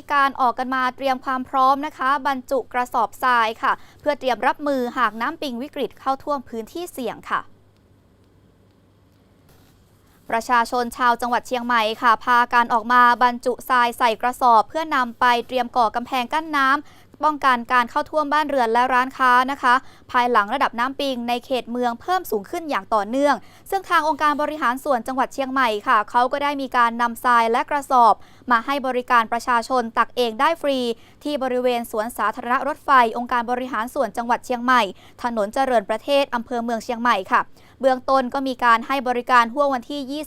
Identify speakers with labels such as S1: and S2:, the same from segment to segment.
S1: มีการออกกันมาเตรียมความพร้อมนะคะ บรรจุกระสอบทรายค่ะ เพื่อเตรียมรับมือหากน้ำปิงวิกฤตเข้าท่วมพื้นที่เสี่ยงค่ะ ประชาชนชาวจังหวัดเชียงใหม่ค่ะ พาการออกมาบรรจุทรายใส่กระสอบ เพื่อนำไปเตรียมก่อกำแพงกั้นน้ำ ป้องกันการเข้าท่วมบ้านเรือนและร้านค้านะคะ ภายหลังระดับน้ำปิงในเขตเมืองเพิ่มสูงขึ้นอย่างต่อเนื่อง ซึ่งทางองค์การบริหารส่วนจังหวัดเชียงใหม่ค่ะ เขาก็ได้มีการนำทรายและกระสอบ มาให้บริการประชาชนตักเองได้ฟรี ที่บริเวณสวนสาธารณะรถไฟ องค์การบริหารส่วนจังหวัดเชียงใหม่ ถนนเจริญประเทศอำเภอเมืองเชียงใหม่ค่ะ เบื้องต้นก็มีการให้บริการห่วงวันที่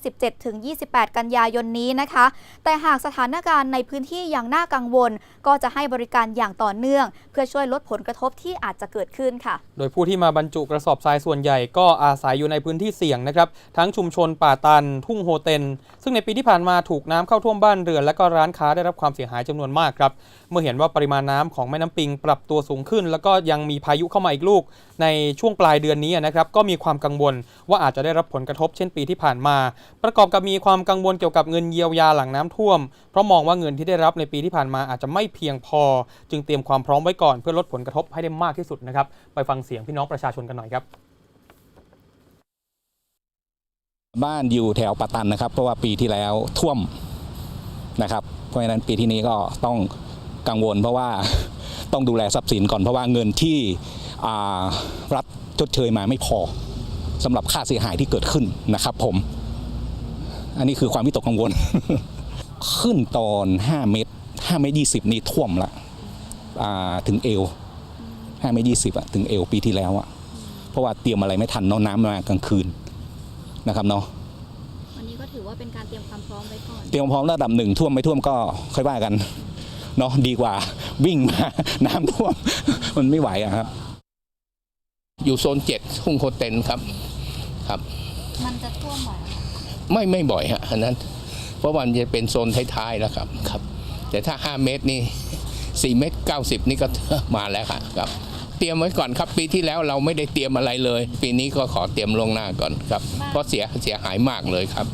S1: 27-28 กันยายนนี้นะคะ แต่หากสถานการณ์ในพื้นที่ยังน่ากังวล ก็จะให้บริการอย่างต่อเนื่อง เพื่อช่วยลดผลกระทบที่อาจจะเกิดขึ้นค่ะ
S2: โดยผู้ที่มาบรรจุกระสอบทรายส่วนใหญ่ก็อาศัยอยู่ในพื้นที่เสี่ยงนะครับ ทั้งชุมชนป่าตัน ทุ่งโฮเต็น ซึ่งในปีที่ผ่านมาถูกน้ำเข้าท่วมบ้านเรือนและก็ร้านค้าได้รับความเสียหายจำนวนมากครับ เมื่อเห็นว่าปริมาณน้ำของแม่น้ำปิงปรับตัวสูงขึ้น แล้วก็ยังมีพายุเข้ามาอีกลูก ในช่วงปลายเดือนนี้นะครับก็มีความกังวลว่าอาจจะได้รับผลกระทบเช่นปีที่ผ่านมา ประกอบกับมีความกังวลเกี่ยวกับเงินเยียวยาหลังน้ำท่วม เพราะมองว่าเงินที่ได้รับในปีที่ผ่านมาอาจจะไม่เพียงพอ จึงเตรียมความพร้อมไว้ก่อนเพื่อลดผลกระทบให้ได้มากที่สุดนะครับไปฟังเสียงพี่น้องประชาชนกันหน่อยครับ
S3: บ้านอยู่แถวปะตันนะครับ เพราะว่าปีที่แล้วท่วมนะครับ เพราะฉะนั้นปีที่นี้ก็ต้องกังวลเพราะว่าต้องดูแลทรัพย์สินก่อนเพราะว่าเงินที่รัฐชดเชยมาไม่พอ สำหรับค่าเสียหายที่เกิดขึ้นนะครับผม อันนี้คือความวิตกกังวล ขึ้นตอน 5 เมตร5เมตร20 นี่ท่วมละอ่าถึงเอว5เมตร20อะถึงเอวปีที่แล้วอะเพราะว่าเตรียมอะไรไม่ทันเนาะน้ำมากลางคืนนะครับเนาะ
S1: วันนี้ก็ถือว่าเป็นการเตรียมความพร้อมไว้ก่อน
S3: เตรียมพร้อมระดับหนึ่งท่วมไม่ท่วมก็ค่อยว่ากันเนาะดีกว่าวิ่งมาน้ำท่วมมันไม่ไหวอะครับ
S4: อยู่โซนเจ็ดทุ่งโคเต็นครับครับ
S1: มันจะท่วมไหม
S4: ไม่ไม่บ่อยฮะอันนั้น เพราะมันจะเป็นโซนท้ายๆแล้วครับครับ แต่ถ้า 5 เมตรนี่4เมตร90 นี่ก็มาแล้วค่ะครับ เตรียมไว้ก่อนครับปีที่แล้วเราไม่ได้เตรียมอะไรเลย ปีนี้ก็ขอเตรียมลวงหน้าก่อนครับ เพราะเสียเสียหายมากเลยครับ